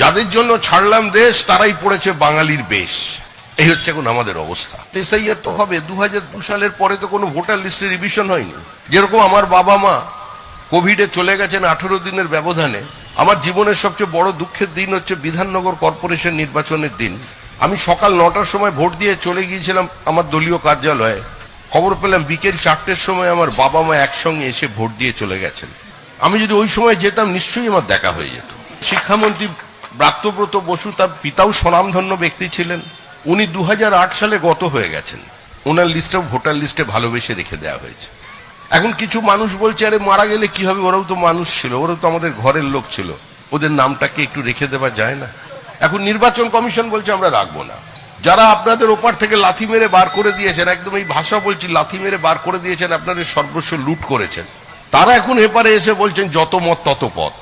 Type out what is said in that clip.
যাদের জন্য ছাড়লাম দেশ, তারাই পড়েছে বাঙালির বেশ। এই হচ্ছে এখন আমাদের অবস্থা। এসআইআর তো হবে দু সালের পরে তো কোনো ভোটার লিস্টে রিভিশন হয়নি। যেরকম আমার বাবা মা কোভিডে চলে গেছেন আঠেরো দিনের ব্যবধানে, আমার জীবনের সবচেয়ে বড় দুঃখের দিন হচ্ছে বিধাননগর কর্পোরেশন নির্বাচনের দিন। আমি সকাল নটার সময় ভোট দিয়ে চলে গিয়েছিলাম আমার দলীয় কার্যালয়ে। খবর পেলাম বিকেল চারটের সময় আমার বাবা মা একসঙ্গে এসে ভোট দিয়ে চলে গেছেন। আমি যদি ওই সময় যেতাম, নিশ্চয়ই আমার দেখা হয়ে যেত। শিক্ষামন্ত্রী ব্রাত্যব্রত বসু তার পিতাও স্বনামধন্য ব্যক্তি ছিলেন। উনি দু হাজার আট সালে গত হয়ে গেছেন। ওনার লিস্টে, ভোটার লিস্টে ভালোবেসে রেখে দেওয়া হয়েছে। এখন কিছু মানুষ বলছে, আরে, মারা গেলে কি হবে? ওরাও তো মানুষ ছিল, ওরাও তো আমাদের ঘরের লোক ছিল। ওদের নামটাকে একটু রেখে দেওয়া যায় না? এখন নির্বাচন কমিশন বলছে, আমরা রাখব না। যারা আপনাদের ওপার থেকে লাথি মেরে বার করে দিয়েছেন, একদম এই ভাষা বলছি, লাথি মেরে বার করে দিয়েছেন, আপনাদের সর্বস্ব লুট করেছেন। তারা এখন এপারে এসে বলছেন, যত মত, তত পথ।